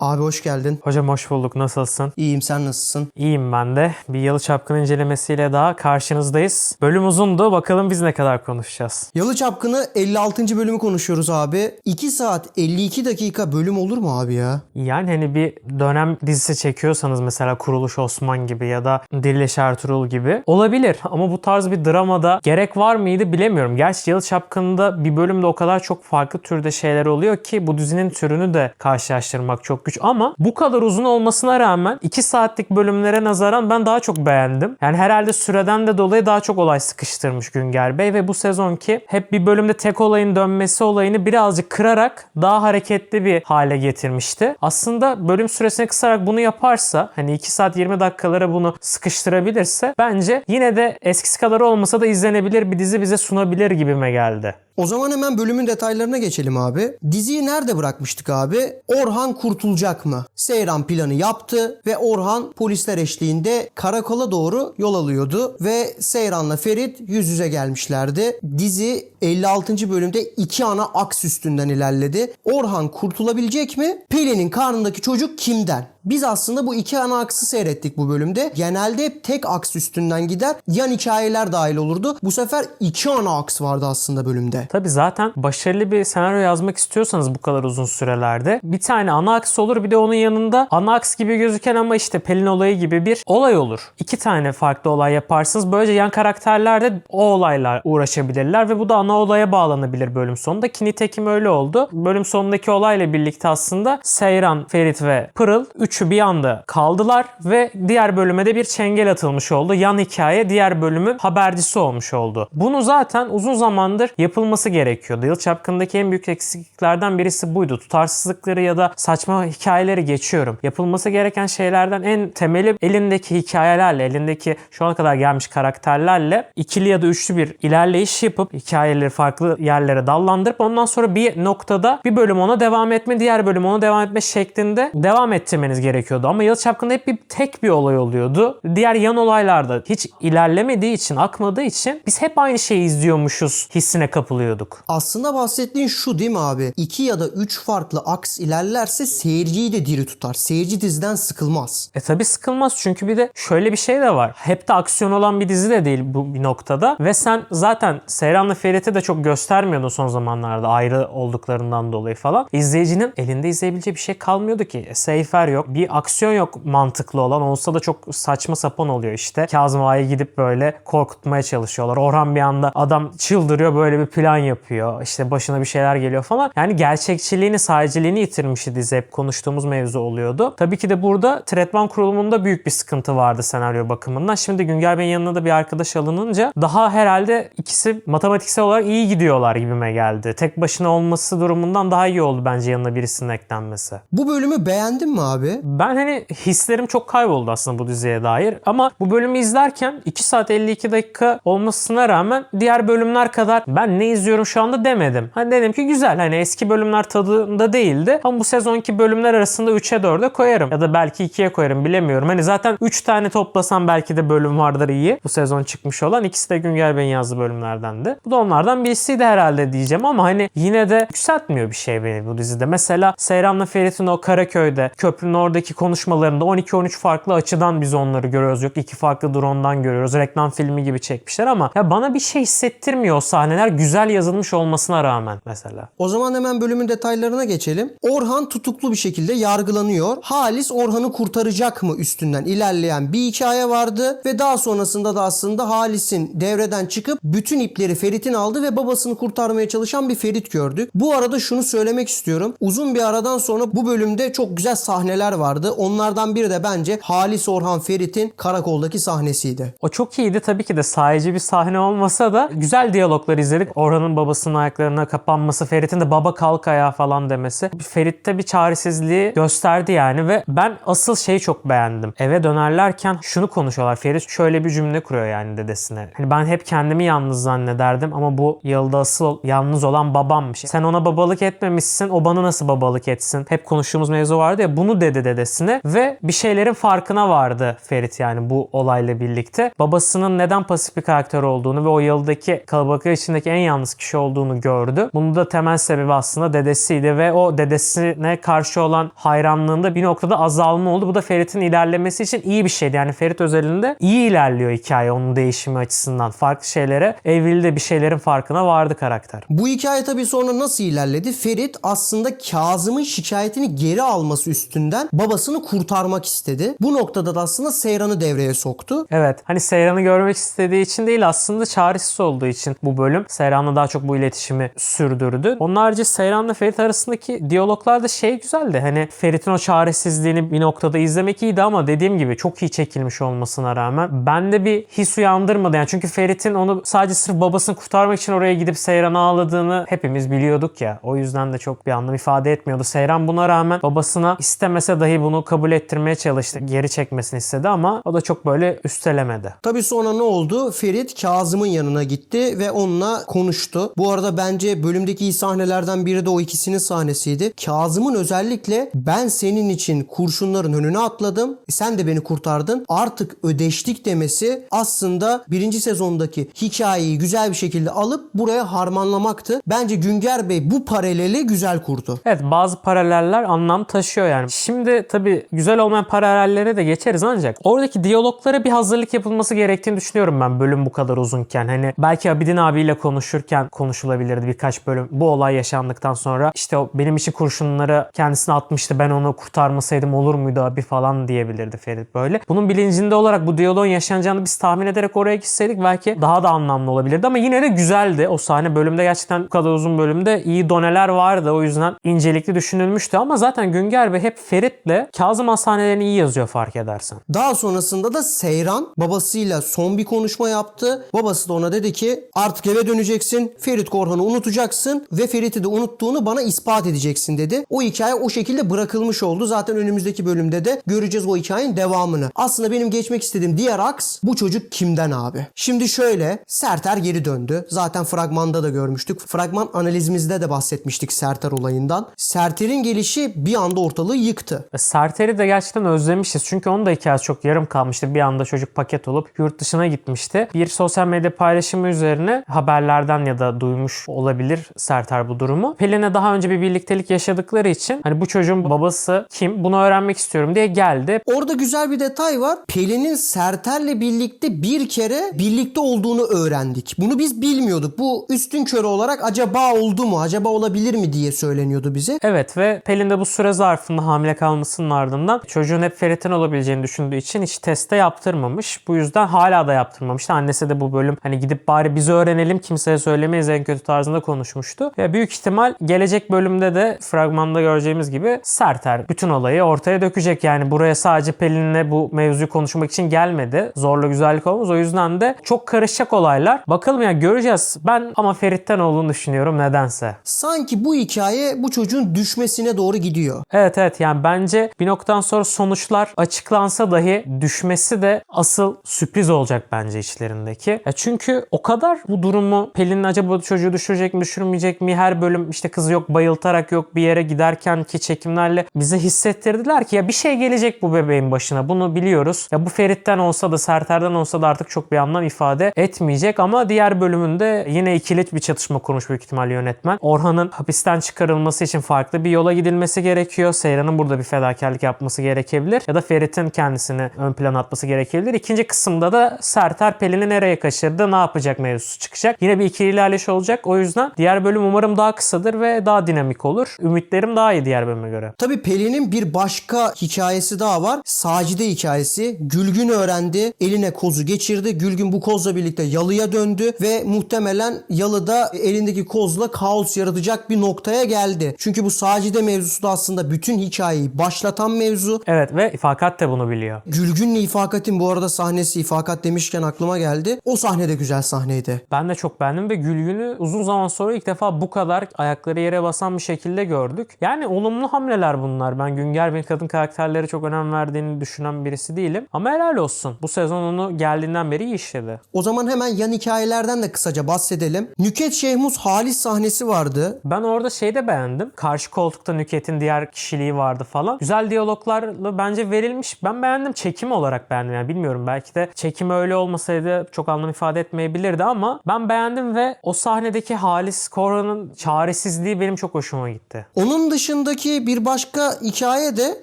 Abi hoş geldin. Hocam hoş bulduk. Nasılsın? İyiyim sen nasılsın? İyiyim ben de. Bir Yalı Çapkın incelemesiyle daha karşınızdayız. Bölüm uzundu. Bakalım biz ne kadar konuşacağız. Yalı Çapkını 56. bölümü konuşuyoruz abi. 2 saat 52 dakika bölüm olur mu abi ya? Yani hani bir dönem dizisi çekiyorsanız mesela Kuruluş Osman gibi ya da Diriliş Ertuğrul gibi olabilir. Ama bu tarz bir dramada gerek var mıydı bilemiyorum. Gerçi Yalı Çapkın'da bir bölümde o kadar çok farklı türde şeyler oluyor ki bu dizinin türünü de karşılaştırmak çok güç. Ama bu kadar uzun olmasına rağmen 2 saatlik bölümlere nazaran ben daha çok beğendim. Yani herhalde süreden de dolayı daha çok olay sıkıştırmış Günger Bey ve bu sezonki hep bir bölümde tek olayın dönmesi olayını birazcık kırarak daha hareketli bir hale getirmişti. Aslında bölüm süresini kısarak bunu yaparsa hani 2 saat 20 dakikalara bunu sıkıştırabilirse bence yine de eskisi kadar olmasa da izlenebilir bir dizi bize sunabilir gibime geldi. O zaman hemen bölümün detaylarına geçelim abi. Diziyi nerede bırakmıştık abi? Orhan kurtulacak mı? Seyran planı yaptı ve Orhan polisler eşliğinde karakola doğru yol alıyordu ve Seyran'la Ferit yüz yüze gelmişlerdi. Dizi 56. bölümde iki ana aks üstünden ilerledi. Orhan kurtulabilecek mi? Pelin'in karnındaki çocuk kimden? Biz aslında bu iki ana aksı seyrettik bu bölümde. Genelde hep tek aks üstünden gider. Yan hikayeler dahil olurdu. Bu sefer iki ana aks vardı aslında bölümde. Tabi zaten başarılı bir senaryo yazmak istiyorsanız bu kadar uzun sürelerde bir tane ana aks olur bir de onun yanında ana aks gibi gözüken ama işte Pelin olayı gibi bir olay olur. İki tane farklı olay yaparsınız. Böylece yan karakterler de o olayla uğraşabilirler ve bu da ana olaya bağlanabilir bölüm sonunda ki nitekim öyle oldu. Bölüm sonundaki olayla birlikte aslında Seyran, Ferit ve Pırıl üçü bir anda kaldılar ve diğer bölüme de bir çengel atılmış oldu. Yan hikaye diğer bölümün habercisi olmuş oldu. Bunu zaten uzun zamandır yapılması gerekiyordu. Yıl Çapkın'daki en büyük eksikliklerden birisi buydu. Tutarsızlıkları ya da saçma hikayeleri geçiyorum. Yapılması gereken şeylerden en temeli elindeki hikayelerle, elindeki şu ana kadar gelmiş karakterlerle ikili ya da üçlü bir ilerleyiş yapıp hikayeleri farklı yerlere dallandırıp ondan sonra bir noktada bir bölüm ona devam etme, diğer bölüm ona devam etme şeklinde devam ettirmeniz gerekiyordu. Ama Yıl Çapkın'da hep bir tek bir olay oluyordu. Diğer yan olaylarda hiç ilerlemediği için, akmadığı için biz hep aynı şeyi izliyormuşuz hissine kapılıyorduk. Aslında bahsettiğin şu değil mi abi? İki ya da üç farklı aks ilerlerse seyirciyi de diri tutar. Seyirci diziden sıkılmaz. E tabi sıkılmaz çünkü bir de şöyle bir şey de var. Hep de aksiyon olan bir dizi de değil bu bir noktada. Ve sen zaten Seyran'la Ferit'i de çok göstermiyordun son zamanlarda ayrı olduklarından dolayı falan. İzleyicinin elinde izleyebileceği bir şey kalmıyordu ki. E, Seyfer yok. Bir aksiyon yok mantıklı olan. Olsa da çok saçma sapan oluyor işte. Kazım Ağa'ya gidip böyle korkutmaya çalışıyorlar. Orhan bir anda adam çıldırıyor böyle bir plan yapıyor. İşte başına bir şeyler geliyor falan. Yani gerçekçiliğini, sahiciliğini yitirmişti dizi. Hep konuştuğumuz mevzu oluyordu. Tabii ki de burada tretman kurulumunda büyük bir sıkıntı vardı senaryo bakımından. Şimdi Günger Bey'in yanına da bir arkadaş alınınca daha herhalde ikisi matematiksel olarak iyi gidiyorlar gibime geldi. Tek başına olması durumundan daha iyi oldu bence yanına birisinin eklenmesi. Bu bölümü beğendin mi abi? Ben hani hislerim çok kayboldu aslında bu diziye dair. Ama bu bölümü izlerken 2 saat 52 dakika olmasına rağmen diğer bölümler kadar ben ne izliyorum şu anda demedim. Hani dedim ki güzel hani eski bölümler tadında değildi. Ama bu sezonki bölümler arasında 3'e 4'e koyarım. Ya da belki 2'ye koyarım bilemiyorum. Hani zaten 3 tane toplasam belki de bölüm vardır iyi. Bu sezon çıkmış olan. ikisi de Günger Bey'in yazdığı bölümlerdendi. Bu da onlardan birisiydi herhalde diyeceğim ama hani yine de yükseltmiyor bir şey beni bu dizide. Mesela Seyran'la Ferit'in o Karaköy'de köprünün oradaki konuşmalarında 12-13 farklı açıdan biz onları görüyoruz. Yok iki farklı drone'dan görüyoruz. Reklam filmi gibi çekmişler ama ya bana bir şey hissettirmiyor o sahneler güzel yazılmış olmasına rağmen mesela. O zaman hemen bölümün detaylarına geçelim. Orhan tutuklu bir şekilde yargılanıyor. Halis Orhan'ı kurtaracak mı üstünden ilerleyen bir hikaye vardı ve daha sonrasında da aslında Halis'in devreden çıkıp bütün ipleri Ferit'in aldı ve babasını kurtarmaya çalışan bir Ferit gördük. Bu arada şunu söylemek istiyorum. Uzun bir aradan sonra bu bölümde çok güzel sahneler vardı. Onlardan biri de bence Halis Orhan Ferit'in karakoldaki sahnesiydi. O çok iyiydi. Tabii ki de sahici bir sahne olmasa da güzel diyaloglar izledik. Orhan'ın babasının ayaklarına kapanması, Ferit'in de baba kalk ayağa falan demesi. Ferit'te bir çaresizliği gösterdi yani ve ben asıl şeyi çok beğendim. Eve dönerlerken şunu konuşuyorlar. Ferit şöyle bir cümle kuruyor yani dedesine. Hani ben hep kendimi yalnız zannederdim ama bu yılda asıl yalnız olan babammış. Sen ona babalık etmemişsin. O bana nasıl babalık etsin? Hep konuştuğumuz mevzu vardı ya bunu dedi dedesine ve bir şeylerin farkına vardı Ferit yani bu olayla birlikte. Babasının neden pasif bir karakter olduğunu ve o yıldaki kalabalık içindeki en yalnız kişi olduğunu gördü. Bunun da temel sebebi aslında dedesiydi ve o dedesine karşı olan hayranlığında bir noktada azalma oldu. Bu da Ferit'in ilerlemesi için iyi bir şeydi. Yani Ferit özelinde iyi ilerliyor hikaye onun değişimi açısından. Farklı şeylere evrildi bir şeylerin farkına vardı karakter. Bu hikaye tabii sonra nasıl ilerledi? Ferit aslında Kazım'ın şikayetini geri alması üstünden babasını kurtarmak istedi. Bu noktada da aslında Seyran'ı devreye soktu. Evet. Hani Seyran'ı görmek istediği için değil aslında çaresiz olduğu için bu bölüm Seyran'la daha çok bu iletişimi sürdürdü. Onun harici Seyran'la Ferit arasındaki diyaloglarda şey güzeldi. Hani Ferit'in o çaresizliğini bir noktada izlemek iyiydi ama dediğim gibi çok iyi çekilmiş olmasına rağmen bende bir his uyandırmadı. Yani çünkü Ferit'in onu sadece sırf babasını kurtarmak için oraya gidip Seyran'ı ağladığını hepimiz biliyorduk ya. O yüzden de çok bir anlam ifade etmiyordu. Seyran buna rağmen babasına istemese dahi bunu kabul ettirmeye çalıştı. Geri çekmesini istedi ama o da çok böyle üstelemedi. Tabii sonra ne oldu? Ferit Kazım'ın yanına gitti ve onunla konuştu. Bu arada bence bölümdeki iyi sahnelerden biri de o ikisinin sahnesiydi. Kazım'ın özellikle ben senin için kurşunların önüne atladım. Sen de beni kurtardın. Artık ödeştik demesi aslında birinci sezondaki hikayeyi güzel bir şekilde alıp buraya harmanlamaktı. Bence Günger Bey bu paraleli güzel kurdu. Evet bazı paraleller anlam taşıyor yani. Şimdi tabii güzel olmayan paralellere de geçeriz ancak oradaki diyaloglara bir hazırlık yapılması gerektiğini düşünüyorum ben bölüm bu kadar uzunken. Hani belki Abidin abiyle konuşurken konuşulabilirdi birkaç bölüm. Bu olay yaşandıktan sonra işte o benim için kurşunları kendisine atmıştı ben onu kurtarmasaydım olur muydu abi falan diyebilirdi Ferit böyle. Bunun bilincinde olarak bu diyaloğun yaşanacağını biz tahmin ederek oraya gitseydik belki daha da anlamlı olabilirdi ama yine de güzeldi. O sahne bölümde gerçekten bu kadar uzun bölümde iyi doneler vardı. O yüzden incelikli düşünülmüştü ama zaten Günger Bey hep Ferit'le Kazım Han sahnelerini iyi yazıyor fark edersen. Daha sonrasında da Seyran babasıyla son bir konuşma yaptı. Babası da ona dedi ki artık eve döneceksin. Ferit Korhan'ı unutacaksın ve Ferit'i de unuttuğunu bana ispat edeceksin dedi. O hikaye o şekilde bırakılmış oldu. Zaten önümüzdeki bölümde de göreceğiz o hikayenin devamını. Aslında benim geçmek istediğim diğer aks bu çocuk kimden abi? Şimdi şöyle Serter geri döndü. Zaten fragmanda da görmüştük. Fragman analizimizde de bahsetmiştik Serter olayından. Serter'in gelişi bir anda ortalığı yıktı. Ve Serter'i de gerçekten özlemişiz. Çünkü onun da hikayesi çok yarım kalmıştı. Bir anda çocuk paket olup yurt dışına gitmişti. Bir sosyal medya paylaşımı üzerine haberlerden ya da duymuş olabilir Serter bu durumu. Pelin'e daha önce bir birliktelik yaşadıkları için hani bu çocuğun babası kim bunu öğrenmek istiyorum diye geldi. Orada güzel bir detay var. Pelin'in Serter'le birlikte bir kere birlikte olduğunu öğrendik. Bunu biz bilmiyorduk. Bu üstün körü olarak acaba oldu mu, acaba olabilir mi diye söyleniyordu bize. Evet ve Pelin de bu süre zarfında hamile kalmasının ardından çocuğun hep Ferit'in olabileceğini düşündüğü için hiç teste yaptırmamış. Bu yüzden hala da yaptırmamıştı. Annesi de bu bölüm hani gidip bari biz öğrenelim kimseye söylemeyiz en kötü tarzında konuşmuştu. Ve büyük ihtimal gelecek bölümde de fragmanda göreceğimiz gibi Serter bütün olayı ortaya dökecek. Yani buraya sadece Pelin'le bu mevzuyu konuşmak için gelmedi. Zorla güzellik olmaz. O yüzden de çok karışacak olaylar. Bakalım ya göreceğiz. Ben ama Ferit'ten olduğunu düşünüyorum nedense. Sanki bu hikaye bu çocuğun düşmesine doğru gidiyor. Evet evet yani bence bir noktadan sonra sonuçlar açıklansa dahi düşmesi de asıl sürpriz olacak bence içlerindeki. Ya çünkü o kadar bu durumu Pelin acaba çocuğu düşürecek mi düşürmeyecek mi her bölüm işte kızı yok bayıltarak yok bir yere giderken ki çekimlerle bize hissettirdiler ki ya bir şey gelecek bu bebeğin başına bunu biliyoruz. Ya bu Ferit'ten olsa da Serter'den olsa da artık çok bir anlam ifade etmeyecek ama diğer bölümünde yine ikili bir çatışma kurmuş büyük ihtimal yönetmen. Orhan'ın hapisten çıkarılması için farklı bir yola gidilmesi gerekiyor. Seyran'ın burada bir fedakarlık yapması gerekebilir. Ya da Ferit'in kendisini ön plana atması gerekebilir. İkinci kısımda da Serter Pelin'i nereye kaçırdı, ne yapacak mevzusu çıkacak. Yine bir ikili ilerleyiş olacak. O yüzden diğer bölüm umarım daha kısadır ve daha dinamik olur. Ümitlerim daha iyi diğer bölüme göre. Tabii Pelin'in bir başka hikayesi daha var. Sacide hikayesi. Gülgün öğrendi. Eline kozu geçirdi. Gülgün bu kozla birlikte yalıya döndü ve muhtemelen yalıda elindeki kozla kaos yaratacak bir noktaya geldi. Çünkü bu Sacide mevzusu da aslında bütün hikayeyi başlatan mevzu. Evet ve İfakat de bunu biliyor. Gülgün'le İfakat'in bu arada sahnesi İfakat demişken aklıma geldi. O sahne de güzel sahneydi. Ben de çok beğendim ve Gülgün'ü uzun zaman sonra ilk defa bu kadar ayakları yere basan bir şekilde gördük. Yani olumlu hamleler bunlar. Ben Günger Bey'in kadın karakterlere çok önem verdiğini düşünen birisi değilim. Ama helal olsun. Bu sezon onu geldiğinden beri iyi işledi. O zaman hemen yan hikayelerden de kısaca bahsedelim. Nüket Şehmuz Halis sahnesi vardı. Ben orada şeyi de beğendim. Karşı koltukta Nüket'in diğer kişiliği vardı falan. Güzel diyaloglarla bence verilmiş. Ben beğendim. Çekim olarak beğendim. Yani bilmiyorum belki de çekim öyle olmasaydı çok anlam ifade etmeyebilirdi ama ben beğendim ve o sahnedeki Halis Korhan'ın çaresizliği benim çok hoşuma gitti. Onun dışındaki bir başka hikaye de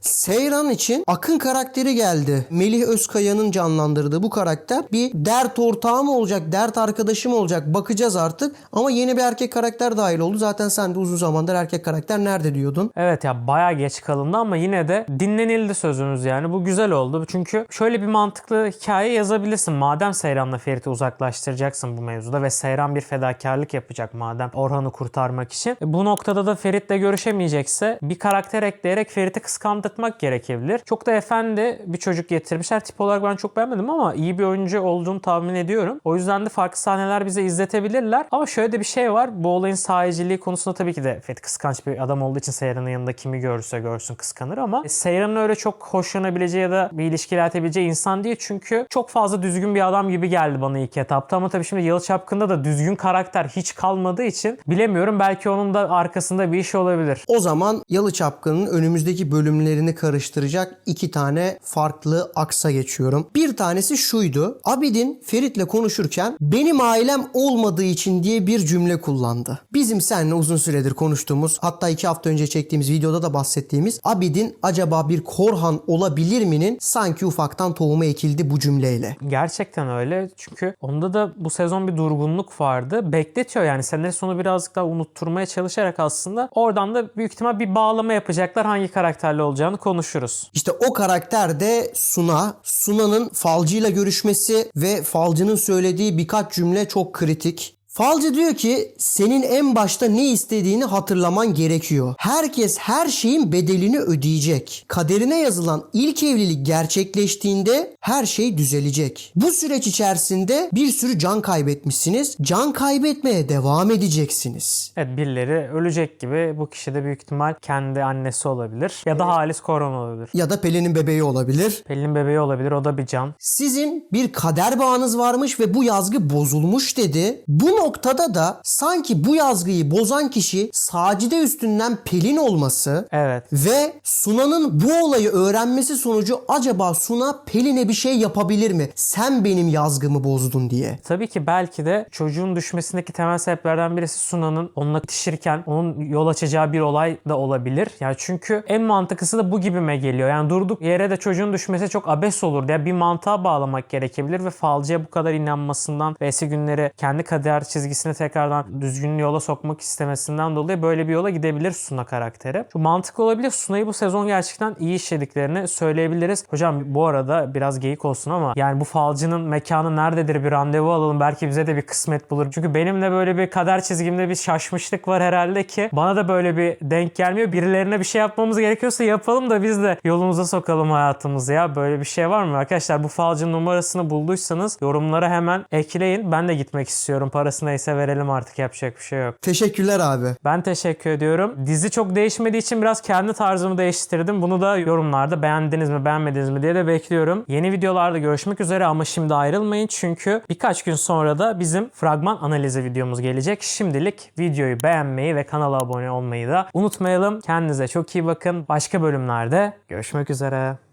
Seyran için Akın karakteri geldi. Melih Özkaya'nın canlandırdığı bu karakter bir dert ortağı mı olacak, dert arkadaşı mı olacak bakacağız artık. Ama yeni bir erkek karakter dahil oldu. Zaten sen de uzun zamandır erkek karakter nerede diyordun. Evet ya bayağı geç kalındı ama yine de dinlenildi sözümüz yani. Bu güzel oldu. Çünkü şöyle bir mantıklı hikaye yazabilirsin. Madem Seyran'la Ferit'i uzaklaştıracaksın bu mevzuda ve Seyran bir fedakarlık yapacak madem Orhan'ı kurtarmak için. E, Bu noktada da Ferit'le görüşemeyecekse bir karakter ekleyerek Ferit'i kıskandırtmak gerekebilir. Çok da efendi bir çocuk getirmişler. Tip olarak ben çok beğenmedim ama iyi bir oyuncu olduğunu tahmin ediyorum. O yüzden de farklı sahneler bize izletebilirler. Ama şöyle de bir şey var. Bu olayın sahiciliği konusunda tabii ki de Ferit kıskanç bir adam olduğu için Seyran'ın yanında kimi görürse görsün kıskanır ama e, Seyran'ın öyle çok hoşlanabileceği ya da bir ilişki ilerletebileceği insan değil. Çünkü çok fazla düzgün bir adam gibi geldi bana ilk etapta ama tabii şimdi Yalı Çapkın'da da düzgün karakter hiç kalmadığı için bilemiyorum. Belki onun da arkasında bir iş olabilir. O zaman Yalı Çapkın'ın önümüzdeki bölümlerini karıştıracak iki tane farklı aksa geçiyorum. Bir tanesi şuydu. Abidin Ferit'le konuşurken benim ailem olmadığı için diye bir cümle kullandı. Bizim seninle uzun süredir konuştuğumuz hatta iki hafta önce çektiğimiz videoda da bahsettiğimiz Abidin acaba bir Korhan olabilir mi'nin sanki ufaktan tohumu ekildi bu cümleyle. Gerçekten öyle. Çünkü onda da bu sezon bir durgunluk vardı. Bekletiyor yani. Senaryo sonu birazcık daha unutturmaya çalışarak aslında oradan da büyük ihtimal bir bağlama yapacaklar. Hangi karakterle olacağını konuşuruz. İşte o karakter de Suna. Suna'nın falcıyla görüşmesi ve falcının söylediği birkaç cümle çok kritik. Falcı diyor ki senin en başta ne istediğini hatırlaman gerekiyor. Herkes her şeyin bedelini ödeyecek. Kaderine yazılan ilk evlilik gerçekleştiğinde her şey düzelecek. Bu süreç içerisinde bir sürü can kaybetmişsiniz. Can kaybetmeye devam edeceksiniz. Evet birileri ölecek gibi. Bu kişi de büyük ihtimal kendi annesi olabilir. Ya da Halis Korhan olabilir. Ya da Pelin'in bebeği olabilir. Pelin bebeği olabilir. O da bir can. Sizin bir kader bağınız varmış ve bu yazgı bozulmuş dedi. Bu noktada da sanki bu yazgıyı bozan kişi Sacide üstünden Pelin olması Evet. ve Suna'nın bu olayı öğrenmesi sonucu acaba Suna Pelin'e bir şey yapabilir mi? Sen benim yazgımı bozdun diye. Tabii ki belki de çocuğun düşmesindeki temel sebeplerden birisi Suna'nın onunla itişirken onun yol açacağı bir olay da olabilir. Yani çünkü en mantıklısı da bu gibime geliyor. Yani durduk yere de çocuğun düşmesi çok abes olur. Yani bir mantığa bağlamak gerekebilir ve falcıya bu kadar inanmasından ve eski günleri kendi kader çizgisini tekrardan düzgün yola sokmak istemesinden dolayı böyle bir yola gidebilir Suna karakteri. Şu mantıklı olabilir. Suna'yı bu sezon gerçekten iyi işlediklerini söyleyebiliriz. Hocam bu arada biraz geyik olsun ama yani bu falcının mekanı nerededir bir randevu alalım. Belki bize de bir kısmet bulur. Çünkü benim de böyle bir kader çizgimde bir şaşmışlık var herhalde ki bana da böyle bir denk gelmiyor. Birilerine bir şey yapmamız gerekiyorsa yapalım da biz de yolumuza sokalım hayatımızı ya. Böyle bir şey var mı arkadaşlar? Bu falcının numarasını bulduysanız yorumlara hemen ekleyin. Ben de gitmek istiyorum. Parası neyse verelim artık yapacak bir şey yok. Teşekkürler abi. Ben teşekkür ediyorum. Dizi çok değişmediği için biraz kendi tarzımı değiştirdim. Bunu da yorumlarda beğendiniz mi beğenmediniz mi diye de bekliyorum. Yeni videolarda görüşmek üzere ama şimdi ayrılmayın çünkü birkaç gün sonra da bizim fragman analizi videomuz gelecek. Şimdilik videoyu beğenmeyi ve kanala abone olmayı da unutmayalım. Kendinize çok iyi bakın. Başka bölümlerde görüşmek üzere.